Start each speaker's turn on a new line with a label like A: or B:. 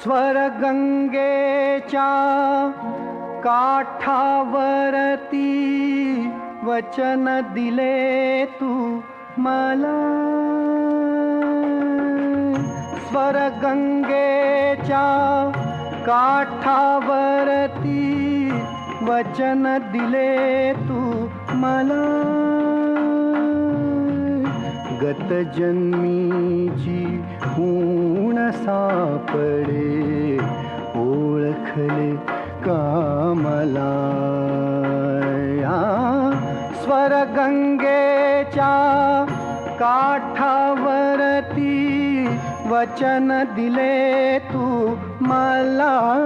A: स्वरगंगेच्या काठावरती वचन दिले तू मला. स्वरगंगेच्या काठावरती वचन दिले तू मला. गतजन्मीची जन्मीची सापडे ओळखले कामला. स्वरगंगेच्या काठावरती वचन दिले तू मला.